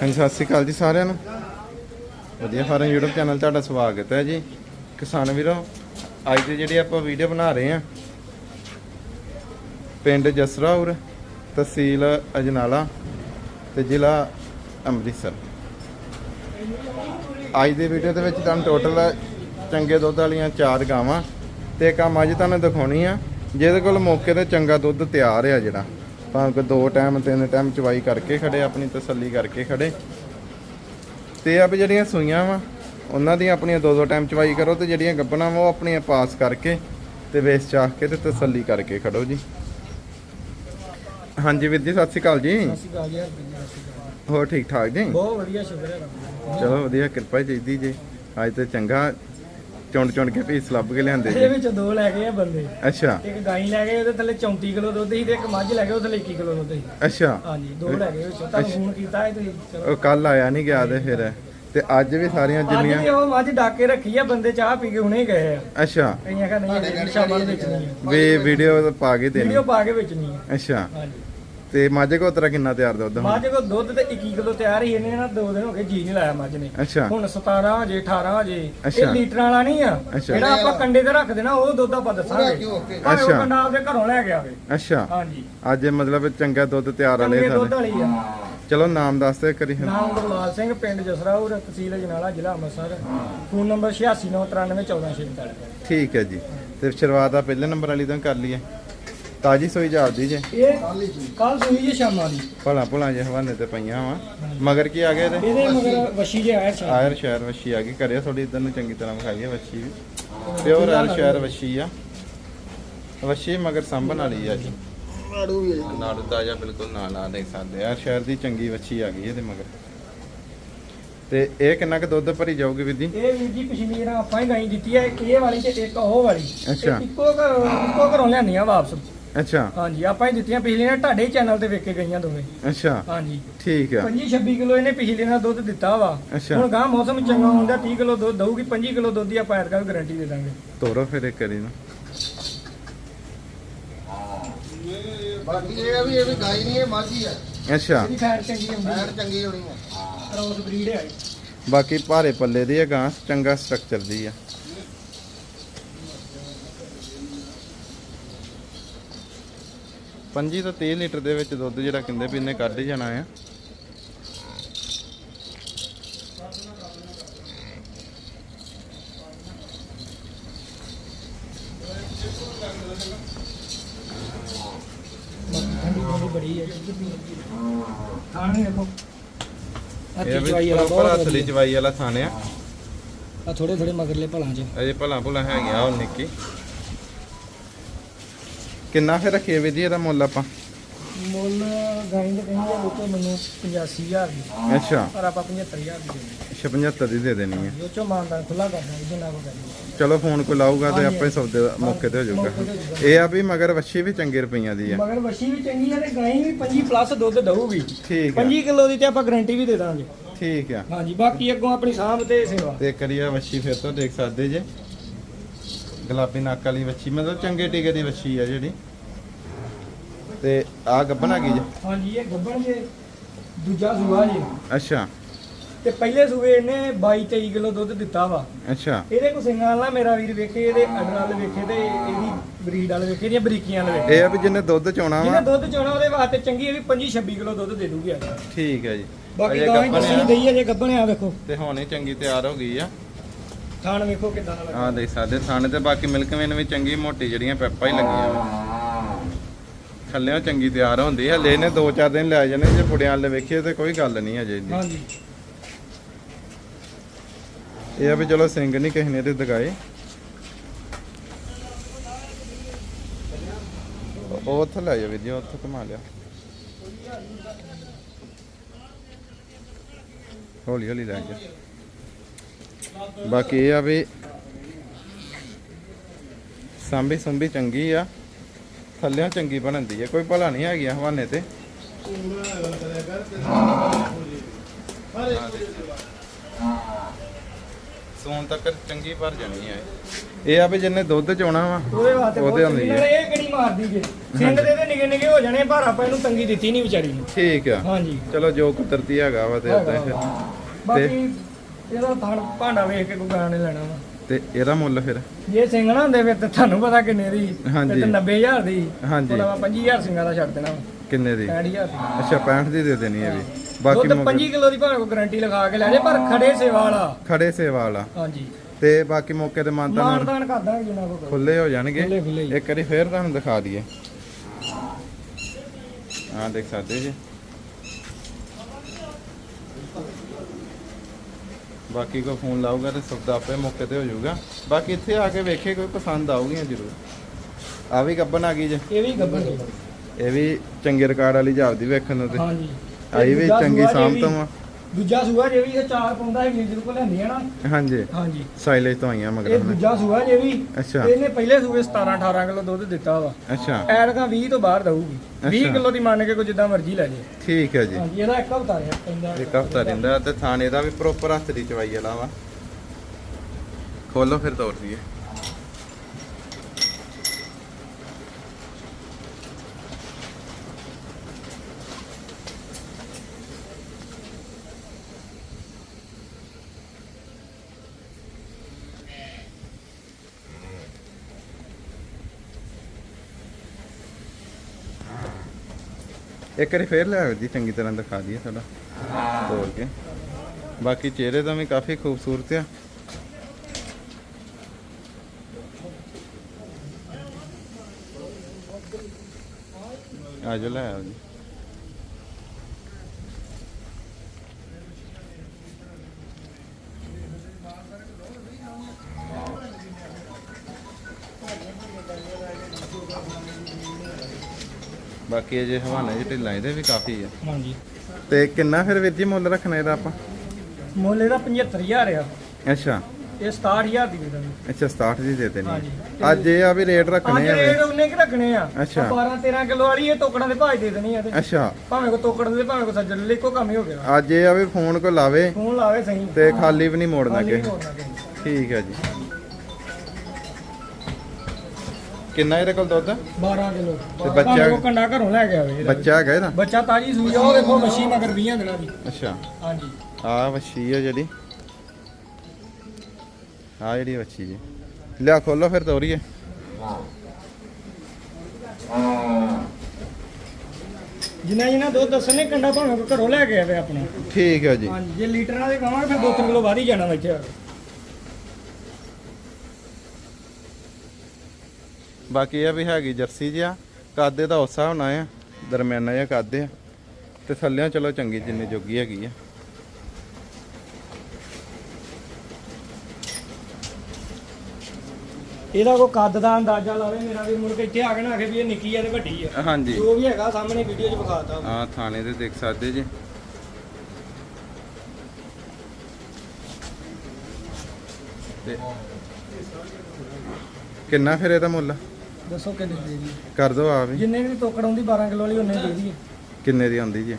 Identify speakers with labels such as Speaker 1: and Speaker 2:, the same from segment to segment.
Speaker 1: ਹਾਂਜੀ, ਸਤਿ ਸ਼੍ਰੀ ਅਕਾਲ ਜੀ ਸਾਰਿਆਂ ਨੂੰ। ਵਧੀਆ ਫਾਰਮ YouTube ਚੈਨਲ ਤੁਹਾਡਾ ਸਵਾਗਤ ਹੈ ਜੀ। ਕਿਸਾਨ ਵੀਰੋ, ਅੱਜ ਦੀ ਜਿਹੜੀ ਆਪਾਂ ਵੀਡੀਓ ਬਣਾ ਰਹੇ ਹਾਂ, ਪਿੰਡ ਜਸਰਾਉਰ, ਤਹਿਸੀਲ ਅਜਨਾਲਾ ਤੇ ਜ਼ਿਲ੍ਹਾ ਅੰਮ੍ਰਿਤਸਰ। ਅੱਜ ਦੀ ਵੀਡੀਓ ਦੇ ਵਿੱਚ ਤੁਹਾਨੂੰ ਟੋਟਲ ਚੰਗੇ ਦੁੱਧ ਵਾਲੀਆਂ ਚਾਰ ਗਾਵਾਂ ਤੇ ਇੱਕ ਆ ਮੱਝ ਤੁਹਾਨੂੰ ਦਿਖਾਉਣੀ ਆ, ਜਿਹਦੇ ਕੋਲ ਮੌਕੇ ਤੇ ਚੰਗਾ ਦੁੱਧ ਤਿਆਰ ਆ ਜਿਹੜਾ। ਭਾਵੇਂ ਕੋਈ ਦੋ ਟਾਈਮ ਤਿੰਨ ਟਾਈਮ ਚਵਾਈ ਕਰਕੇ ਖੜੇ ਆਪਣੀ ਤਸੱਲੀ ਕਰਕੇ ਖੜੇ। ਤੇ ਆ ਵੀ ਜਿਹੜੀਆਂ ਸੂਈਆਂ ਵਾ ਉਹਨਾਂ ਦੀਆਂ ਆਪਣੀਆਂ ਦੋ ਦੋ ਟਾਈਮ ਚਵਾਈ ਕਰੋ ਤੇ ਜਿਹੜੀਆਂ ਗੱਬਣਾ ਵਾ ਉਹ ਆਪਣੀਆਂ ਪਾਸ ਕਰਕੇ ਤੇ ਵੇਸ ਚਾਹ ਕੇ ਤੇ ਤਸੱਲੀ ਕਰਕੇ ਖੜੋ ਜੀ। ਹਾਂਜੀ ਵੀਰ ਜੀ ਸਤਿ ਸ਼੍ਰੀ ਅਕਾਲ ਜੀ।
Speaker 2: ਸਤਿ ਸ਼੍ਰੀ ਅਕਾਲ ਜੀ ਜੀ,
Speaker 1: ਹੋਰ ਠੀਕ ਠਾਕ ਜੀ?
Speaker 2: ਬਹੁਤ ਵਧੀਆ ਸ਼ੁਕਰ ਹੈ ਦਾ।
Speaker 1: ਚਲੋ ਵਧੀਆ ਕਿਰਪਾ ਹੀ ਚਾਹੀਦੀ ਜੀ। ਅੱਜ ਤੇ ਚੰਗਾ ਚੁਣ ਚੁਣ ਕੇ ਪੀਸ ਲੱਭ ਕੇ ਲਿਆਂਦੇ
Speaker 2: ਇਹਦੇ ਵਿੱਚ ਦੋ ਲੈ ਗਏ ਆ ਬੰਦੇ।
Speaker 1: ਅੱਛਾ।
Speaker 2: ਇੱਕ ਗਾਈ ਲੈ ਗਏ ਉਹਦੇ ਥੱਲੇ 34 ਕਿਲੋ ਦੁੱਧ ਸੀ ਤੇ ਇੱਕ ਮੱਝ ਲੈ ਗਏ ਉਹਦੇ ਥੱਲੇ 21 ਕਿਲੋ ਦੁੱਧ ਸੀ।
Speaker 1: ਅੱਛਾ।
Speaker 2: ਹਾਂਜੀ ਦੋ ਲੈ ਗਏ ਵਿੱਚ। ਤੁਹਾਨੂੰ ਫੋਨ ਕੀਤਾ ਹੈ ਤੁਸੀਂ ਚਲੋ।
Speaker 1: ਉਹ ਕੱਲ ਆਇਆ ਨਹੀਂ ਗਿਆ ਤੇ ਫਿਰ। ਤੇ ਅੱਜ ਵੀ ਸਾਰੀਆਂ
Speaker 2: ਅੱਜ ਵੀ
Speaker 1: ਜਿੰਨੀਆਂ
Speaker 2: ਉਹ ਮੱਝ ਡਾਕੇ ਰੱਖੀ ਆ ਬੰਦੇ ਚਾਹ ਪੀ ਕੇ ਹੁਣੇ ਗਏ ਆ।
Speaker 1: ਅੱਛਾ।
Speaker 2: ਕਈਆਂ ਕਾ ਨਹੀਂ ਸ਼ਾਮਾਂ ਨੂੰ ਵੇਚਣੀ ਹੈ
Speaker 1: ਵੀ ਵੀਡੀਓ ਪਾ ਕੇ ਦੇਣੀ।
Speaker 2: ਵੀਡੀਓ ਪਾ ਕੇ ਵੇਚਣੀ ਹੈ
Speaker 1: ਅੱਛਾ।
Speaker 2: ਹਾਂਜੀ।
Speaker 1: ਤੇ ਮਾਝੇ ਕੋ ਤੇਰਾ ਕਿੰਨਾ ਤਿਆਰ ਦੁੱਧ ਹੁਣ?
Speaker 2: ਮੱਝ ਕੋ ਦੁੱਧ ਤੇ 21 ਕਿਲੋ ਤਿਆਰ ਹੀ ਇਹਨੇ ਨਾ ਦੋ ਦਿਨ ਹੋ ਗਏ ਜੀ ਨਹੀਂ ਲਾਇਆ ਮੱਝ ਨੇ।
Speaker 1: ਅੱਛਾ।
Speaker 2: ਹੁਣ 17 ਜੇ 18 ਜੇ
Speaker 1: ਅੱਛਾ।
Speaker 2: ਇਹ ਲੀਟਰਾਂ ਵਾਲਾ ਨਹੀਂ ਆ।
Speaker 1: ਅੱਛਾ।
Speaker 2: ਜਿਹੜਾ ਆਪਾਂ ਕੰਡੇ ਤੇ ਰੱਖ ਦੇਣਾ ਉਹ ਦੁੱਧ ਆਪਾਂ ਦੱਸਾਂਗੇ। ਭਾਵੇਂ ਉਹ
Speaker 1: ਅੱਛਾ।
Speaker 2: ਕੰਡਾ ਆਪਦੇ ਘਰੋਂ ਲੈ ਕੇ ਆਵੇ।
Speaker 1: ਅੱਛਾ।
Speaker 2: ਹਾਂਜੀ।
Speaker 1: ਅੱਜ ਮਤਲਬ ਚੰਗਾ ਦੁੱਧ ਤਿਆਰ ਵਾਲੇ
Speaker 2: ਚੰਗੇ ਦੁੱਧ ਵਾਲੀ ਆ।
Speaker 1: ਚਲੋ ਨਾਮ ਦੱਸ ਦੇ ਕਰੀ।
Speaker 2: ਨਾਮ ਗੁਰਲਾਲ ਸਿੰਘ ਪਿੰਡ ਜਸਰਾਉਰ ਤਹਿਸੀਲ ਜਨਾਲਾ ਜ਼ਿਲ੍ਹਾ ਅੰਮ੍ਰਿਤਸਰ। ਫੋਨ ਨੰਬਰ 8693141446
Speaker 1: ਠੀਕ ਹੈ ਜੀ। ਤੇ ਸ਼ੁਰੂਆਤ ਆ ਪਹਿਲੇ ਨੰਬਰ ਵਾਲੀ ਤੋਂ ਕਰ ਲਈਏ। ਤਾਜੀ ਸੋਈ ਜਾਪਦੀ ਜੇ।
Speaker 2: ਇਹ ਕੱਲ ਸੂਈ ਜੇ ਸ਼ਾਮਾਂ ਦੀ।
Speaker 1: ਭਲਾ ਭਲਾ ਜੇ ਹਵਾਨੇ ਤੇ ਪਈਆਂ ਵਾ। ਮਗਰ ਕੀ ਆ ਗਏ ਤੇ
Speaker 2: ਇਹਦੇ ਮਗਰ ਵਸ਼ੀ ਜੇ ਆਇਆ ਸ਼ਾਮ
Speaker 1: ਆਇਰ ਸ਼ਹਿਰ ਵੱਛੀ ਆ ਗਈ। ਕਰਿਆ ਥੋੜੀ ਇਧਰ ਨੂੰ ਚੰਗੀ ਤਰ੍ਹਾਂ ਵਿਖਾਈਏ ਵੱਛੀ ਵੀ। ਪਿਓਰ ਆਇਰ ਸ਼ਹਿਰ ਵੱਛੀ ਆ। ਵੱਛੀ ਮਗਰ ਸੰਭਣ ਵਾਲੀ ਆ ਜੀ।
Speaker 3: ਆੜੂ ਵੀ ਹੈ
Speaker 1: ਨਾੜੂ ਤਾਜ਼ਾ ਬਿਲਕੁਲ ਨਾਲ ਆ ਦੇਖ ਸਕਦੇ। ਆ ਸ਼ਹਿਰ ਦੀ ਚੰਗੀ ਵੱਛੀ ਆ ਗਈ ਇਹਦੇ ਮਗਰ। ਤੇ ਇਹ ਕਿੰਨਾ ਕੁ ਦੁੱਧ ਭਰੀ ਜਾਊਗੀ ਜੀ?
Speaker 2: ਇਹ ਵੀਰ ਜੀ ਵਾਰ ਆਪਾਂ ਹੀ ਗਾਈ ਦਿੱਤੀ ਹੈ ਇਹ ਵਾਲੀ ਤੇ ਇੱਕ ਉਹ ਵਾਲੀ।
Speaker 1: ਅੱਛਾ।
Speaker 2: ਇੱਕੋ ਘਰ ਇੱਕੋ ਘਰੋਂ ਲਿਆਂਦੀਆਂ ਵਾਪਸ।
Speaker 1: ਅੱਛਾ।
Speaker 2: ਹਾਂਜੀ ਆਪਾਂ ਹੀ ਦਿੱਤੀਆਂ ਪਿਛਲੀ ਨੇ ਤੁਹਾਡੇ ਚੈਨਲ ਤੇ ਵੇਖ ਕੇ ਗਈਆਂ ਦੋਵੇਂ।
Speaker 1: ਅੱਛਾ।
Speaker 2: ਹਾਂਜੀ।
Speaker 1: ਠੀਕ ਆ।
Speaker 2: 25 26 ਕਿਲੋ ਇਹਨੇ ਪਿਛਲੇ ਨਾਲ ਦੁੱਧ ਦਿੱਤਾ ਵਾ।
Speaker 1: ਅੱਛਾ।
Speaker 2: ਹੁਣ ਗਾਂ ਮੌਸਮ ਚੰਗਾ ਹੁੰਦਾ 30 ਕਿਲੋ ਦੁੱਧ ਦਊਗੀ 25 ਕਿਲੋ ਦੁੱਧ ਦੀ ਆਪਾਂ ਐਤਕਾਂ ਵੀ ਗਾਰੰਟੀ ਦੇ ਦਾਂਗੇ।
Speaker 1: ਤੋਰੋ ਫਿਰ ਇੱਕ ਕਰੀ ਨੂੰ।
Speaker 3: ਬਾਕੀ ਇਹ ਆ ਵੀ ਇਹ ਵੀ ਗਾਈ ਨਹੀਂ ਇਹ ਮਾਝੀ ਹੈ
Speaker 1: ਅੱਛਾ।
Speaker 2: ਇਹਦੀ ਫੈਟ ਚੰਗੀ ਹੁੰਦੀ
Speaker 3: ਐਨ ਚੰਗੀ ਹੋਣੀ ਹੈ
Speaker 2: ਰੋਜ਼ ਬਰੀਡ ਹੈ
Speaker 1: ਬਾਕੀ ਭਾਰੇ ਪੱਲੇ ਦੀ ਆ ਗਾਂ ਚੰਗਾ ਸਟਰਕਚਰ ਦੀ ਆ। ਪੰਜੀ ਤੋਂ 30 ਲੀਟਰ ਦੇ ਵਿੱਚ ਦੁੱਧ ਜਿਹੜਾ ਕਹਿੰਦੇ ਵੀ ਇਹਨੇ ਕੱਢ ਹੀ ਜਾਣਾ ਆ। ਇਹ ਵੀ
Speaker 2: ਚਵਾਈ ਵਾਲਾ
Speaker 1: ਪ੍ਰੋਪਰ
Speaker 2: ਬਹੁਤ
Speaker 1: ਅਸਲੀ ਚਵਾਈ ਵਾਲਾ ਥਾਨ ਆ।
Speaker 2: ਆ ਥੋੜੇ ਥੋੜੇ ਮਗਰਲੇ ਭਲਾਂ ਚ।
Speaker 1: ਅਜੇ ਭਲਾ ਭੁਲਾ ਹੈਗੀਆਂ ਉਹ ਨਿੱਕੀ। ਕਿੰਨਾ ਫਿਰ ਰੱਖੀਏ ਵੀ ਜੀ ਇਹਦਾ ਮੁੱਲ ਆਪਾਂ?
Speaker 2: ਮੁੱਲ ਗਾਈ ਦੇ ਕਹਿੰਦੇ ਆ ਮੈਨੂੰ 85000 ਦੀ।
Speaker 1: ਅੱਛਾ।
Speaker 2: ਪਰ ਆਪਾਂ 75000 ਦੀ ਦੇਣੀ
Speaker 1: 75 ਦੀ ਦੇ ਦੇਣੀ ਹੈ
Speaker 2: ਜੋ ਚੋਂ ਮਾਨਦਾਨ ਖੁੱਲਾ ਕਰਨਾ ਜਿੰਨਾ ਕੋ ਕਰੀਏ
Speaker 1: ਚਲੋ ਫੋਨ ਕੋਈ ਲਾਊਗਾ ਤੇ। ਆਪੇ ਸੌਦੇ ਦਾ ਮੌਕੇ ਤੇ ਹੋ ਜਾਊਗਾ।
Speaker 2: ਮੌਕੇ ਤੇ ਹੋ ਜਾਊਗਾ।
Speaker 1: ਇਹ ਆ ਵੀ ਮਗਰ ਵੱਛੀ ਵੀ ਚੰਗੇ ਰੁਪਈਆਂ ਦੀ ਆ।
Speaker 2: ਮਗਰ ਵਸ਼ੀ ਵੀ ਚੰਗੀ ਹੈ ਤੇ ਗਾਈ ਵੀ 25 ਪਲੱਸ ਦੁੱਧ ਦਊਗੀ।
Speaker 1: ਠੀਕ ਆ।
Speaker 2: 25 ਕਿਲੋ ਦੀ ਤੇ ਆਪਾਂ ਗਾਰੰਟੀ ਵੀ ਦੇ ਦਾਂਗੇ।
Speaker 1: ਠੀਕ ਆ।
Speaker 2: ਹਾਂਜੀ ਬਾਕੀ ਅੱਗੋਂ ਆਪਣੀ ਸਾਂਭ ਤੇ ਸੇਵਾ।
Speaker 1: ਤੇ ਕਰੀਆ ਵੱਛੀ ਫਿਰ ਤੋਂ ਦੇਖ ਸਕਦੇ ਜੇ। ਗੁਲਾਬੀ ਨੱਕ ਵਾਲੀ ਵੱਛੀ ਮਤਲਬ ਚੰਗੇ ਟੀਕੇ ਦੀ ਵੱਛੀ ਆ ਜਿਹੜੀ। ਤੇ ਆ ਗੱਬਨ ਆ ਗਈ ਜੇ
Speaker 2: ਹਾਂਜੀ ਇਹ ਗੱਬਣ ਜੇ ਦੂਜਾ ਸੂਆ ਜੀ।
Speaker 1: ਅੱਛਾ।
Speaker 2: ਤੇ ਪਹਿਲੇ ਸੂਏ ਇਹਨੇ 22 23 ਕਿਲੋ ਦੁੱਧ ਦਿੱਤਾ ਵਾ।
Speaker 1: ਅੱਛਾ।
Speaker 2: ਇਹਦੇ ਕੋ ਸਿੰਘਾਂ ਵਾਲਾ ਮੇਰਾ ਵੀਰ ਵੇਖੇ ਇਹਦੇ ਅਡਰ ਵਾਲ ਵੇਖੇ ਤੇ ਇਹਦੀ ਬਰੀਡ ਵਾਲ ਵੇਖੇ ਇਹਦੀਆਂ ਬਰੀਕੀਆਂ ਵਾਲ ਵੇਖੇ।
Speaker 1: ਇਹ ਆ ਵੀ ਜਿਹਨੇ ਦੁੱਧ ਚੋਣਾ
Speaker 2: ਜਿਹਨੇ
Speaker 1: ਵਾ
Speaker 2: ਦੁੱਧ ਚੋਣਾ ਉਹਦੇ ਵਾਸਤੇ ਚੰਗੀ ਇਹ ਵੀ 25 26 ਕਿਲੋ ਦੁੱਧ ਦੇ ਦੂਗੀ ਅੱਜ
Speaker 1: ਠੀਕ ਹੈ ਜੀ।
Speaker 2: ਬਾਕੀ
Speaker 1: ਅਜੇ
Speaker 2: ਗਾਂ ਹੀ
Speaker 1: ਗੱਭਣ
Speaker 2: ਦੱਸਣੀ
Speaker 1: ਆ।
Speaker 2: ਦਈ ਹੈ ਜੇ ਗੱਬਣ ਆ ਵੇਖੋ।
Speaker 1: ਤੇ ਹੁਣ ਹੀ ਚੰਗੀ ਤਿਆਰ ਹੋ ਗਈ ਆ।
Speaker 2: ਥਾਣ ਵੇਖੋ ਕਿਦਾਂ ਦਾ ਲੱਗਾ।
Speaker 1: ਆ ਦੇਖ ਸਕਦੇ ਥਾਣੇ ਤੇ ਬਾਕੀ ਮਿਲਕ ਵੇਨ ਵੀ ਚੰਗੀ ਮੋਟੀ ਜਿਹੜੀਆਂ ਪੈਪਾਂ ਹੀ ਲੱਗੀਆਂ ਵਾ ਥੱਲਿਓਂ ਚੰਗੀ ਤਿਆਰ ਹੁੰਦੀ ਹਲੇ ਇਹਨੇ 2-4 ਦਿਨ ਲੈ ਜਾਣੇ ਜੇ ਫੁੜਿਆਂ ਵਾਲੇ ਵੇਖੀਏ ਤੇ ਕੋਈ ਗੱਲ ਨਹੀਂ ਅਜੇ ਦੀ
Speaker 2: ਹਾਂਜੀ।
Speaker 1: ਇਹ ਆ ਵੀ ਚਲੋ ਸਿੰਘ ਨਹੀਂ ਕਿਸੇ ਨੇ ਤੇ ਦਗਾਏ। ਉਹ ਉੱਥੇ ਲੈ ਜਾ ਵੀਡੀਓ ਉੱਥੇ ਘੁਮਾ ਲਿਆ। ਹੌਲੀ ਹੌਲੀ ਲੈ ਜਾ ਬਾਕੀ ਇਹ ਆ ਵੀ ਸਾਂਭੀ ਸੰਭੀ ਚੰਗੀ ਆ। ਥੱਲਿਓਂ ਚੰਗੀ ਬਣਦੀ ਆ। ਕੋਈ ਭਲਾ ਨਹੀਂ ਹੈਗੀ ਹਵਾਨੇ ਤੇ। ਸੂਣ ਤੱਕ ਚੰਗੀ ਭਰ ਜਾਣੀ ਹੈ ਇਹ। ਆ ਵੀ ਜਿੰਨੇ ਦੁੱਧ ਚੋਣਾ ਵਾ
Speaker 2: ਉਹਦੇ ਵਾਸਤੇ
Speaker 1: ਉਹਦੇ ਹੁੰਦੀ
Speaker 2: ਇਹ ਕਿਹੜੀ ਮਾਰਦੀ ਜੇ? ਸਿੰਘ ਦੇ ਤੇ ਨਿਗੇ ਨਿਗੇ ਹੋ ਜਾਣੇ ਪਰ ਆਪਾਂ ਇਹਨੂੰ ਤੰਗੀ ਦਿੱਤੀ ਨਹੀਂ ਵਿਚਾਰੀ ਨੂੰ।
Speaker 1: ਠੀਕ ਆ।
Speaker 2: ਹਾਂਜੀ।
Speaker 1: ਚਲੋ ਜੋ ਕੁਦਰਤੀ ਹੈਗਾ ਵਾ ਤੇ ਉਦਾਂ ਹੀ ਫਿਰ।
Speaker 2: ਬਾਕੀ ਇਹਦਾ ਥਣ ਭਾਂਡਾ ਵੇਖ ਕੇ ਕੋਈ ਗਾਣ ਨਹੀਂ ਲੈਣਾ ਵਾ।
Speaker 1: ਤੇ ਇਹਦਾ ਮੁੱਲ ਫਿਰ?
Speaker 2: ਜੇ ਸਿੰਘ ਨਾ ਹੁੰਦੇ ਫਿਰ ਤੇ ਤੁਹਾਨੂੰ ਪਤਾ ਕਿੰਨੇ ਦੀ
Speaker 1: ਹਾਂਜੀ।
Speaker 2: ਫਿਰ ਤੇ 90000 ਦੀ।
Speaker 1: ਹਾਂਜੀ।
Speaker 2: ਆਪਾਂ 25000 ਸਿੰਘਾਂ ਦਾ ਛੱਡ ਦੇਣਾ।
Speaker 1: ਕਿੰਨੇ ਦੀ?
Speaker 2: 65000 ਦੀ।
Speaker 1: ਅੱਛਾ 65 ਦੀ ਦੇ ਦੇਣੀ ਹੈ ਵੀ। ਬਾਕੀ
Speaker 2: ਦੁੱਧ
Speaker 1: ਮੁੱਲ
Speaker 2: 25 ਕਿਲੋ ਦੀ ਭਾਵੇਂ ਕੋਈ ਗਾਰੰਟੀ ਲਿਖਾ ਕੇ ਲੈ ਜੇ ਪਰ ਖੜੇ ਸੇਵਾ ਵਾਲਾ।
Speaker 1: ਖੜੇ ਸੇਵਾ ਵਾਲਾ।
Speaker 2: ਹਾਂਜੀ।
Speaker 1: ਤੇ ਬਾਕੀ ਮੌਕੇ ਤੇ ਮਾਨਤਾ ਨਾਲ
Speaker 2: ਮਾਨਦਾਨ ਕਰਦਾ ਜਿੰਨਾ ਕੋ
Speaker 1: ਖੁੱਲੇ ਹੋ ਜਾਣਗੇ। ਇੱਕ ਵਾਰੀ ਫੇਰ ਤੁਹਾਨੂੰ ਦਿਖਾ ਦਈਏ। ਹਾਂ ਦੇਖ ਸਕਦੇ ਜੀ। ਬਾਕੀ ਕੋਈ ਫੋਨ ਲਾਊਗਾ ਤੇ ਸਬਦਾ ਆਪੇ ਮੌਕੇ ਤੇ ਹੋ ਜਾਊਗਾ। ਬਾਕੀ ਇੱਥੇ ਆ ਕੇ ਵੇਖੇ ਕੋਈ ਪਸੰਦ ਆਊਗੀਆਂ ਜ਼ਰੂਰ। ਆ ਵੀ ਗੱਬਨ ਆ ਗਈ ਜੇ।
Speaker 2: ਇਹ ਵੀ ਗੱਬਣ ਦੀ
Speaker 1: ਇਹ ਵੀ ਚੰਗੇ ਰਿਕਾਰਡ ਵਾਲੀ ਜਾਪਦੀ ਵੇਖਣ ਨੂੰ ਤੇ।
Speaker 2: ਹਾਂਜੀ।
Speaker 1: ਆਈ ਵੀ ਚੰਗੀ ਸਾਂਭ ਤੋਂ ਆ।
Speaker 2: ਦੂਜਾ ਸੂਆ ਜੇ ਵੀ ਇਹ ਚਾਰ ਪਾਉਂਦਾ ਹੈ ਵੀਰ ਕੋਲ ਲੈਂਦੀ ਆ ਨਾ।
Speaker 1: ਹਾਂਜੀ।
Speaker 2: ਹਾਂਜੀ।
Speaker 1: ਸਾਈਲੇਜ ਤੋਂ ਆਈਆਂ
Speaker 2: ਇਹ
Speaker 1: ਮਗਰ ਨੇ।
Speaker 2: ਦੂਜਾ ਸੂਆ ਜੇ ਵੀ
Speaker 1: ਅੱਛਾ।
Speaker 2: ਤੇ ਇਹਨੇ ਪਹਿਲੇ ਸੂਏ 17 18 ਕਿਲੋ ਦੁੱਧ ਦਿੱਤਾ ਵਾ।
Speaker 1: ਅੱਛਾ।
Speaker 2: ਐਰਕਾਂ 20 ਤੋਂ ਬਾਹਰ ਦਊਗੀ। 20
Speaker 1: ਅੱਛਾ।
Speaker 2: ਕਿਲੋ ਦੀ ਮੰਨ ਕੇ ਕੋਈ ਜਿੱਦਾਂ ਮਰਜ਼ੀ ਲੈ ਜੇ।
Speaker 1: ਠੀਕ ਹੈ ਜੀ।
Speaker 2: ਹਾਂਜੀ ਇਹਦਾ ਇੱਕ ਹਫਤਾ ਰਿਹਾ ਪੈਂਦਾ।
Speaker 1: ਇੱਕ ਹਫਤਾ ਰਹਿੰਦਾ ਤੇ ਥਾਣੇ ਦਾ ਵੀ ਪ੍ਰੋਪਰ ਹੱਥ ਦੀ ਚਵਾਈ ਵਾਲਾ ਵਾ। ਖੋਲੋ ਫਿਰ ਤੋਰ ਦਈਏ ਇੱਕ ਵਾਰੀ ਫੇਰ ਲੈ ਆਓ ਜੀ, ਚੰਗੀ ਤਰ੍ਹਾਂ ਦਿਖਾ ਦਈਏ ਸਾਡਾ। ਤੋੜ ਕੇ। ਬਾਕੀ ਚਿਹਰੇ ਦਾ ਵੀ ਕਾਫੀ ਖੂਬਸੂਰਤ ਆ। ਆਜੋ ਲੈ ਆਓ ਜੀ। ਬਾਕੀ ਇਹ ਜੇ ਹਵਾਨੇ ਜਿਹੇ ਢਿੱਲਾਂ ਇਹਦੇ ਵੀ ਕਾਫੀ ਆ।
Speaker 2: ਹਾਂਜੀ।
Speaker 1: ਤੇ ਕਿੰਨਾ ਫਿਰ ਵੀਰ ਜੀ ਮੁੱਲ ਰੱਖਣਾ ਇਹਦਾ ਆਪਾਂ?
Speaker 2: ਮੁੱਲ ਇਹਦਾ 75000 ਆ।
Speaker 1: ਅੱਛਾ।
Speaker 2: ਇਹ 67000 ਦੀ ਦੇ
Speaker 1: ਅੱਛਾ 67 ਦੀ ਦੇ ਦੇਣੀ
Speaker 2: ਹਾਂਜੀ।
Speaker 1: ਆ। ਅੱਜ ਇਹ ਆ ਵੀ ਰੇਟ
Speaker 2: ਅੱਜ
Speaker 1: ਰੱਖਣੇ ਆ
Speaker 2: ਰੇਟ ਉਹਨੇ ਕਿ ਰੱਖਣੇ ਆ?
Speaker 1: ਅੱਛਾ।
Speaker 2: 12 13 ਕਿਲੋ ਵਾਲੀ ਇਹ ਟੋਕੜਾਂ ਦੇ ਭਾਜ ਦੇ ਦੇਣੀ ਆ ਤੇ
Speaker 1: ਅੱਛਾ।
Speaker 2: ਭਾਵੇਂ ਕੋ ਟੋਕੜ ਦੇ ਭਾਵੇਂ ਕੋ ਸੱਜਣ ਲਈ ਇੱਕੋ ਕੰਮ ਹੀ ਹੋ ਗਿਆ।
Speaker 1: ਅੱਜ ਇਹ ਆ ਵੀ ਫੋਨ ਕੋ ਲਾਵੇ
Speaker 2: ਫੋਨ ਲਾਵੇ ਸਹੀ।
Speaker 1: ਤੇ ਖਾਲੀ ਵੀ ਨਹੀਂ ਮੋੜਨਾ ਕਿ। ਠੀਕ ਹੈ ਜੀ। ਕਿੰਨਾ ਇਹਦੇ ਕੋਲ ਦੁੱਧ?
Speaker 2: 12 ਕਿਲੋ।
Speaker 1: ਤੇ ਬੱਚਾ-
Speaker 2: ਕੋ ਕੰਡਾ ਘਰੋਂ ਲੈ ਕੇ ਆਵੇ ਇਹਦਾ।
Speaker 1: ਬੱਚਾ ਹੈਗਾ ਇਹਦਾ?
Speaker 2: ਬੱਚਾ ਤਾਜੀ ਸੂਈ ਆ ਉਹ ਦੇਖੋ ਮੱਛੀ ਮਗਰ 20 ਦਿਨਾਂ ਦੀ।
Speaker 1: ਅੱਛਾ।
Speaker 2: ਹਾਂਜੀ।
Speaker 1: ਆ ਵੱਛੀ ਆ ਜਿਹੜੀ। ਆ ਜਿਹੜੀ ਵੱਛੀ ਜੀ। ਲਿਆ ਖੋਲੋ ਫਿਰ ਤੋਰੀਏ।
Speaker 2: ਜਿੰਨਾ ਜਿੰਨਾ ਦੁੱਧ ਦੱਸਣੇ ਕੰਡਾ ਭਾਵੇਂ ਘਰੋਂ ਲੈ ਕੇ ਆਵੇ ਆਪਣਾ।
Speaker 1: ਠੀਕ ਹੈ ਜੀ।
Speaker 2: ਹਾਂਜੀ ਜੇ ਲੀਟਰਾਂ ਦੇ ਕਹਾਂਗੇ ਫਿਰ 2-3 ਕਿਲੋ ਵੱਧ ਹੀ ਜਾਣਾ ਵਾ ਇੱਥੇ ਆ ਕੇ।
Speaker 1: ਬਾਕੀ ਇਹ ਵੀ ਹੈਗੀ ਜਰਸੀ ਜਿਹਾ ਕਾਦੇ ਦਾ ਉਸਾ ਹੋਣਾ ਆ ਦਰਮਿਆਨਾ ਜਿਹਾ ਕਾਦੇ ਆ। ਤੇ ਥੱਲਿਆਂ ਚਲੋ ਚੰਗੀ ਜਿੰਨੀ ਜੋਗੀ ਹੈਗੀ ਆ।
Speaker 2: ਇਹਦਾ ਕੋ ਕੱਦ ਦਾ ਅੰਦਾਜ਼ਾ ਲਾਵੇ ਮੇਰਾ ਵੀ ਮੁੜ ਕੇ ਇੱਥੇ ਆ ਕੇ ਨਾ ਆਖੇ ਵੀ ਇਹ ਨਿੱਕੀ ਆ ਤੇ ਵੱਡੀ ਆ।
Speaker 1: ਹਾਂਜੀ।
Speaker 2: ਜੋ ਵੀ ਹੈਗਾ ਸਾਹਮਣੇ ਵੀਡੀਓ 'ਚ ਵਿਖਾਤਾ
Speaker 1: ਆ ਥਾਣੇ ਤੇ ਦੇਖ ਸਕਦੇ ਜੀ। ਤੇ ਕਿੰਨਾ ਫਿਰ ਇਹਦਾ ਮੁੱਲ?
Speaker 2: ਦੱਸੋ ਕਿੰਨੇ ਦੇ ਦੀ
Speaker 1: ਕਰ ਦੋ ਆ ਵੀ
Speaker 2: ਜਿੰਨੇ ਵੀ ਟੋਕੜ ਆਉਂਦੀ 12 ਕਿਲੋ ਵਾਲੀ ਉਹਨੇ ਦੇ ਦਈਏ।
Speaker 1: ਕਿੰਨੇ ਦੀ ਆਉਂਦੀ ਜੀ?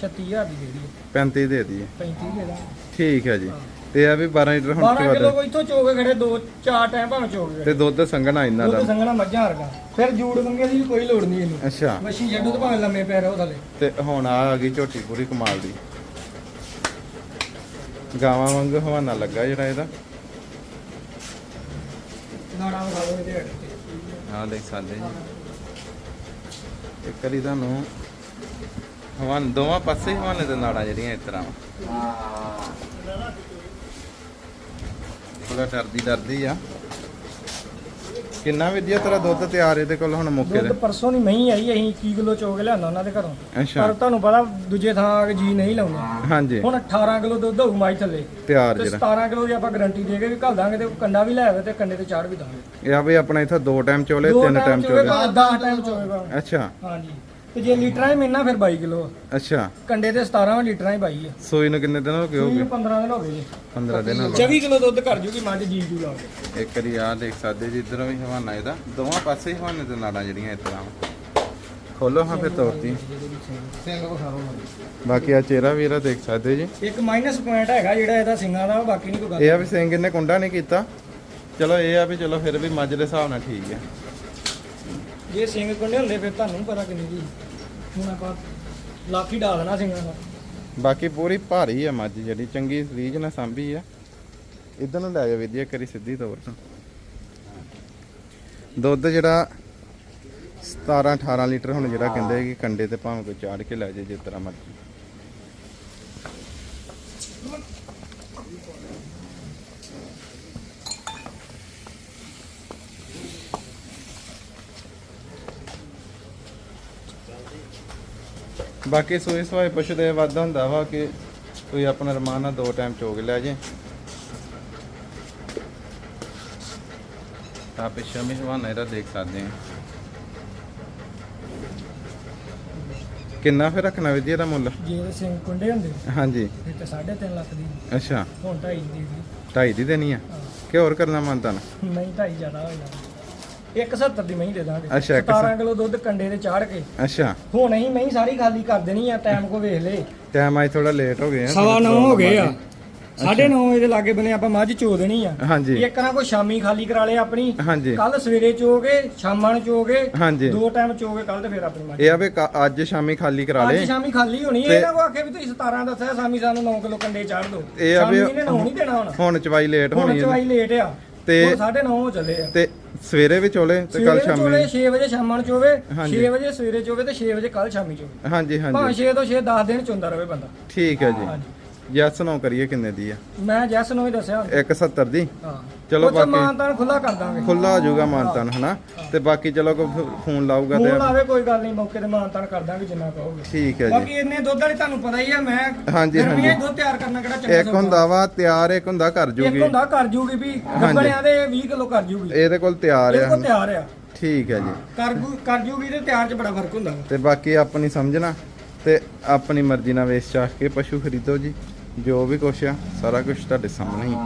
Speaker 2: 36000 ਦੀ ਦੇ ਦਈਏ।
Speaker 1: 35 ਦੇ ਦਈਏ।
Speaker 2: 35 ਦੇ ਦਾਂਗੇ।
Speaker 1: ਠੀਕ ਹੈ ਜੀ। ਤੇ ਆ ਵੀ 12 ਲੀਟਰ ਹੁਣ
Speaker 2: 12
Speaker 1: ਚਵਾ
Speaker 2: ਕਿਲੋ
Speaker 1: ਦੇ
Speaker 2: ਕੋ ਇੱਥੋਂ ਚੋਗੇ ਖੜੇ ਦੋ ਚਾਰ ਟਾਈਮ ਭਾਵੇਂ ਚੋਗੇ
Speaker 1: ਤੇ ਦੁੱਧ ਸੰਘਣਾ ਇਹਨਾਂ
Speaker 2: ਦੁੱਧ
Speaker 1: ਦਾ
Speaker 2: ਸੰਗਣਾ ਮੱਝਾਂ ਵਰਗਾ। ਫਿਰ ਜੂੜ ਮੰਗੇ ਦੀ ਕੋਈ ਲੋੜ ਨਹੀਂ ਇਹਨੂੰ।
Speaker 1: ਅੱਛਾ।
Speaker 2: ਮੱਛੀ ਛੱਡੂ ਤੇ ਭਾਵੇਂ ਲੰਮੇ ਪੈ ਰਹੋ ਥੱਲੇ
Speaker 1: ਤੇ ਹੁਣ ਆ ਆ ਗਈ ਝੋਟੀ ਪੂਰੀ ਕਮਾਲ ਦੀ। ਗਾਵਾਂ ਵਾਂਗ ਹਵਾਨਾ ਲੱਗਾ ਜਿਹੜਾ ਇਹਦਾ।
Speaker 2: ਨਾੜਾ ਵਿਖਾ ਲਓ ਇਹਦੇ
Speaker 1: ਹਾਂ ਦੇਖ ਸਕਦੇ ਜੀ। ਇੱਕ ਵਾਰੀ ਤੁਹਾਨੂੰ ਹਵਾਨ ਦੋਵਾਂ ਪਾਸੇ ਹਵਾਨੇ ਦੇ ਨਾੜਾਂ ਜਿਹੜੀਆਂ ਇਸ ਤਰ੍ਹਾਂ। ਥੋੜਾ ਡਰਦੀ ਡਰਦੀ ਆ। ਕਿੰਨਾ ਵਿਦਿਆ ਤੇਰਾ ਦੁੱਧ ਤਿਆਰ ਇਹਦੇ ਕੋਲ ਹੁਣ ਮੁੱਕੇ
Speaker 2: ਦੁੱਧ
Speaker 1: ਦੇ
Speaker 2: ਪਰਸੋਂ ਨਹੀਂ ਮਹੀਂ ਆਈ ਅਸੀਂ 21 ਕਿਲੋ ਚੋਗ ਲਿਆਂਦਾ ਉਹਨਾਂ ਦੇ ਘਰੋਂ।
Speaker 1: ਅੱਛਾ।
Speaker 2: ਪਰ ਤੁਹਾਨੂੰ ਪਤਾ ਦੂਜੇ ਥਾਂ ਆ ਕੇ ਜੀ ਨਹੀਂ ਲਾਉਂਦਾ।
Speaker 1: ਹਾਂਜੀ।
Speaker 2: ਹੁਣ 18 ਕਿਲੋ ਦੁੱਧ ਹੋਊ ਮਾਈ ਥੱਲੇ।
Speaker 1: ਤਿਆਰ
Speaker 2: ਤੇ
Speaker 1: ਜਿਹੜਾ।
Speaker 2: 17 ਕਿਲੋ ਦੀ ਆਪਾਂ ਗਾਰੰਟੀ ਦੇ ਕੇ ਵੀ ਘੱਲ ਦਾਂਗੇ ਤੇ ਕੰਡਾ ਵੀ ਲੈ ਆਵੇ ਤੇ ਕੰਡੇ ਤੇ ਚਾੜ ਵੀ ਦਾਂਗੇ।
Speaker 1: ਇਹ ਆ ਵੀ ਆਪਣਾ ਇੱਥੇ ਦੋ ਟਾਈਮ ਚੋਲੇ ਤਿੰਨ ਟਾਈਮ ਚੋਲੇ
Speaker 2: ਭਾਵੇਂ 10 ਟਾਈਮ ਚੋਵੇ ਭਾਵੇਂ।
Speaker 1: ਅੱਛਾ।
Speaker 2: ਹਾਂਜੀ। ਤੇ ਜੇ ਲੀਟਰਾਂ ਹੀ ਮਿਲਣਾ ਫਿਰ 22 ਕਿਲੋ
Speaker 1: ਅੱਛਾ।
Speaker 2: ਕੰਡੇ ਤੇ 17 ਲੀਟਰਾਂ ਹੀ ਪਾਈ ਆ।
Speaker 1: ਸੋਈ ਨੂੰ ਕਿੰਨੇ ਦਿਨ ਹੋ ਗਏ ਹੋਗੇ
Speaker 2: 15 ਦਿਨ ਹੋ ਗਏ ਜੀ।
Speaker 1: 15 ਦਿਨ ਹੋ ਗਏ।
Speaker 2: 24 ਕਿਲੋ ਦੁੱਧ ਕਰ ਜੂਗੀ ਮੱਝ ਜੀ ਜੂ ਲਾ ਕੇ।
Speaker 1: ਇੱਕ ਵਾਰੀ ਆ ਦੇਖ ਸਕਦੇ ਜੀ ਇਧਰੋਂ ਵੀ ਹਵਾਨਾ ਇਹਦਾ। ਦੋਵਾਂ ਪਾਸੇ ਹੀ ਹਵਾਨੇ ਦੇ ਨਾੜਾਂ ਜਿਹੜੀਆਂ ਇਸ ਤਰ੍ਹਾਂ ਖੋਲੋ ਹਾਂ ਫਿਰ
Speaker 3: ਮੈਨੂੰ
Speaker 1: ਬਾਕੀ ਆ ਚਿਹਰਾ ਵੀ ਇਹਦਾ ਦੇਖ ਸਕਦੇ ਜੀ।
Speaker 2: ਇੱਕ ਮਾਈਨਸ ਪੁਆਇੰਟ ਹੈਗਾ ਜਿਹੜਾ ਇਹਦਾ ਸਿੰਘਾਂ ਦਾ ਬਾਕੀ ਨਹੀਂ ਕੋਈ ਗੱਲ
Speaker 1: ਇਹ ਆ ਵੀ ਸਿੰਘ ਇਹਨੇ ਕੁੰਡਾ ਨਹੀਂ ਕੀਤਾ। ਚਲੋ ਇਹ ਆ ਵੀ ਚਲੋ ਫਿਰ ਵੀ ਮੱਝ ਦੇ ਹਿਸਾਬ ਨਾਲ ਠੀਕ ਹੈ
Speaker 2: ਜੇ ਸਿੰਘ ਕੰਡੇ ਹੁੰਦੇ ਫਿਰ ਤੁਹਾਨੂੰ ਪਤਾ ਕਿੰਨੀ ਦੀ ਹੁਣ ਆਪਾਂ ਲੱਖ ਹੀ ਦੇਣਾ ਸਿੰਘਾਂ ਦਾ।
Speaker 1: ਬਾਕੀ ਪੂਰੀ ਭਾਰੀ ਆ ਮੱਝ ਜਿਹੜੀ, ਚੰਗੀ ਰੀਜ ਨਾਲ ਸਾਂਭੀ ਆ। ਇਧਰ ਨੂੰ ਲੈ ਜਾ ਵਿਦਿਆ ਕਰੀ ਸਿੱਧੀ ਤੌਰ ਤੋਂ। ਦੁੱਧ ਜਿਹੜਾ 17 18 ਲੀਟਰ ਹੁਣ ਜਿਹੜਾ ਕਹਿੰਦੇ ਕਿ ਕੰਡੇ ਤੇ ਭਾਵੇਂ ਕੋਈ ਚਾੜ ਕੇ ਲੈ ਜੇ ਜਿਸ ਤਰ੍ਹਾਂ ਮਰਜ਼ੀ। ਬਾਕੀ ਸੋਏ ਸਵਾਏ ਪਸ਼ੂ ਦੇ ਵਾਧਾ ਹੁੰਦਾ ਵਾ ਕਿ ਕੋਈ ਆਪਣਾ ਰਮਾਨ ਨਾਲ ਦੋ ਟਾਈਮ ਚੋਗ ਲੈ ਜੇ। ਤਾਂ ਪਿੱਛੇ ਵੀ ਹਵਾਨਾ ਇਹਦਾ ਦੇਖ ਸਕਦੇ ਆ। ਕਿੰਨਾ ਫਿਰ ਰੱਖਣਾ ਵਿਧੀ ਇਹਦਾ ਮੁੱਲ?
Speaker 2: ਜੇ ਇਹਦੇ ਸਿੰਘ ਕੁੰਡੇ ਹੁੰਦੇ
Speaker 1: ਹਾਂਜੀ।
Speaker 2: ਫਿਰ ਤੇ 3.5 ਲੱਖ ਦੀ।
Speaker 1: ਅੱਛਾ।
Speaker 2: ਹੁਣ 2.5 ਦੀ ਦੀ
Speaker 1: ਢਾਈ ਦੀ ਦੇਣੀ ਆ। ਕਿ ਹੋਰ ਕਰਨਾ ਮੰਨਤਾ ਨਾ
Speaker 2: ਨਹੀਂ 2.5 ਜ਼ਿਆਦਾ ਹੋ ਜਾਣਾ। 170 ਦੀ ਮਹੀਂ ਦੇ ਦਾਂਗੇ।
Speaker 1: ਅੱਛਾ, ਇੱਕ
Speaker 2: 17 ਕਿਲੋ ਦੁੱਧ ਕੰਡੇ ਤੇ ਚਾੜ ਕੇ।
Speaker 1: ਅੱਛਾ।
Speaker 2: ਹੁਣ ਅਸੀਂ ਮਹੀਂ ਸਾਰੀ ਖਾਲੀ ਕਰ ਦੇਣੀ ਆ ਟਾਈਮ ਕੋ ਵੇਖ ਲੈ।
Speaker 1: ਟਾਈਮ ਅੱਜ ਥੋੜਾ ਲੇਟ ਹੋ ਗਏ ਆ
Speaker 2: ਸਵਾ ਨੌ ਹੋ ਗਏ ਆ। ਸਾਢੇ ਨੌ ਇਹਦੇ ਲਾਗੇ ਬਨੇ ਆਪਾਂ ਮੱਝ ਚੋ ਦੇਣੀ ਆ।
Speaker 1: ਹਾਂਜੀ।
Speaker 2: ਇੱਕ ਨਾ ਕੋਈ ਸ਼ਾਮੀ ਖਾਲੀ ਕਰਾ ਲਿਆ ਆਪਣੀ।
Speaker 1: ਹਾਂਜੀ।
Speaker 2: ਕੱਲ ਸਵੇਰੇ ਚੋਗੇ ਸ਼ਾਮਾਂ ਨੂੰ ਚੋਗੇ
Speaker 1: ਹਾਂਜੀ।
Speaker 2: ਦੋ ਟਾਈਮ ਚੋਗੇ ਕੱਲ ਤੇ ਫਿਰ ਆਪਣੀ ਮੱਝ।
Speaker 1: ਇਹ ਆ ਵੀ ਕ- ਅੱਜ ਸ਼ਾਮੀ ਖਾਲੀ ਕਰਾ
Speaker 2: ਅੱਜ
Speaker 1: ਲੇ।
Speaker 2: ਸ਼ਾਮੀ ਖਾਲੀ ਹੋਣੀ ਹੈ
Speaker 1: ਤੇ-
Speaker 2: ਇਹਨਾਂ ਕੋ ਆਖੇ ਵੀ ਤੁਸੀਂ 17 ਦੱਸਿਆ ਸ਼ਾਮੀ ਸਾਨੂੰ 9 ਕਿਲੋ ਕੰਡੇ ਚਾੜ ਦਿਓ
Speaker 1: ਇਹ ਆ ਵੀ-
Speaker 2: ਸ਼ਾਮੀ ਇਹਨੇ ਨੌ ਨਹੀਂ ਦੇਣਾ ਹੁਣ।
Speaker 1: ਹੁਣ ਚਵਾਈ ਲੇਟ
Speaker 2: ਹੁਣ
Speaker 1: ਹੋਣੀ ਹੈ
Speaker 2: ਚਵਾਈ ਲੇਟ ਆ।
Speaker 1: ਤੇ-
Speaker 2: ਹੁਣ 9:30 ਹੋ ਚੱਲੇ ਆ।
Speaker 1: ਤੇ ਸਵੇਰੇ ਵੀ ਚੋਲੇ ਤੇ ਕੱਲ ਸ਼ਾਮੀ?
Speaker 2: 6 ਵਜੇ ਸ਼ਾਮਾਂ ਨੂੰ ਚੋਵੇ
Speaker 1: ਹਾਂਜੀ।
Speaker 2: 6 ਵਜੇ ਸਵੇਰੇ ਚੋਵੇ ਤੇ 6 ਵਜੇ ਕੱਲ ਸ਼ਾਮੀ ਚੋਵੇ।
Speaker 1: ਹਾਂਜੀ
Speaker 2: ਭਾਵੇਂ
Speaker 1: ਹਾਂਜੀ
Speaker 2: 6 ਤੋਂ 6 10 ਦਿਨ ਚੋਂਦਾ ਰਵੇ ਬੰਦਾ।
Speaker 1: ਠੀਕ ਹੈ ਜੀ।
Speaker 2: ਹਾਂਜੀ।
Speaker 1: ਯੈਸ ਨੋ ਕਰੀਏ ਕਿੰਨੇ ਦੀ ਆ?
Speaker 2: ਮੈਂ ਜੈਸ ਨੂੰ ਹੀ ਦੱਸਿਆ।
Speaker 1: 170 ਦੀ?
Speaker 2: ਹਾਂ।
Speaker 1: ਚਲੋ
Speaker 2: 'ਚ
Speaker 1: ਬਾਕੀ-
Speaker 2: ਮਾਨਤਾਨ ਖੁੱਲਾ ਕਰ ਦਾਂਗੇ।
Speaker 1: ਖੁੱਲਾ ਹੋ ਜਾਊਗਾ ਮਾਨਤਨ ਹਨਾ? ਤੇ ਬਾਕੀ ਚਲੋ ਕੋਈ ਫ- ਫੋਨ ਲਾਊਗਾ
Speaker 2: ਫੋਨ
Speaker 1: ਤੇ
Speaker 2: ਲਾਵੇ ਕੋਈ ਗੱਲ ਨਹੀਂ ਮੌਕੇ ਤੇ ਮਾਨਤਾਨ ਕਰ ਦਾਂਗੇ ਜਿੰਨਾ ਕਹੋਗੇ
Speaker 1: ਠੀਕ ਹੈ
Speaker 2: ਬਾਕੀ
Speaker 1: ਜੀ
Speaker 2: ਇੰਨੇ ਦੁੱਧ ਵਾਲੀ ਤੁਹਾਨੂੰ ਪਤਾ ਹੀ ਆ ਮੈਂ
Speaker 1: ਹਾਂਜੀ,
Speaker 2: ਗਰਮੀਆਂ 'ਚ। ਦੁੱਧ ਤਿਆਰ ਕਰਨਾ ਕਿਹੜਾ ਚੰਗਾ
Speaker 1: ਇੱਕ ਹੁੰਦਾ ਵਾ ਤਿਆਰ ਇੱਕ ਹੁੰਦਾ ਕਰ
Speaker 2: ਇੱਕ
Speaker 1: ਜੂਗੀ
Speaker 2: ਹੁੰਦਾ ਕਰ ਜੂਗੀ ਵੀ ਗੱਬੜਿਆਂ ਦੇ 20 ਕਿਲੋ ਕਰ ਜੂਗੀ।
Speaker 1: ਇਹਦੇ ਕੋਲ ਤਿਆਰ ਆ।
Speaker 2: ਕੋ ਤਿਆਰ ਆ।
Speaker 1: ਠੀਕ ਹੈ ਜੀ।
Speaker 2: ਕਰ ਕਰ ਜੂਗੀ ਤੇ ਤਿਆਰ 'ਚ ਬੜਾ ਫ਼ਰਕ ਹੁੰਦਾ। ਵਾ।
Speaker 1: ਤੇ ਬਾਕੀ ਆਪਣੀ ਸਮਝਣਾ ਤੇ ਆਪਣੀ ਮਰਜ਼ੀ ਨਾਲ ਵੇਚ ਚਾਹ ਕੇ ਪਸ਼ੂ ਖਰੀਦੋ ਜੀ। ਜੋ ਵੀ ਕੁਛ ਆ ਸਾਰਾ ਕੁਝ ਤੁਹਾਡੇ ਸਾਹਮਣੇ ਹੀ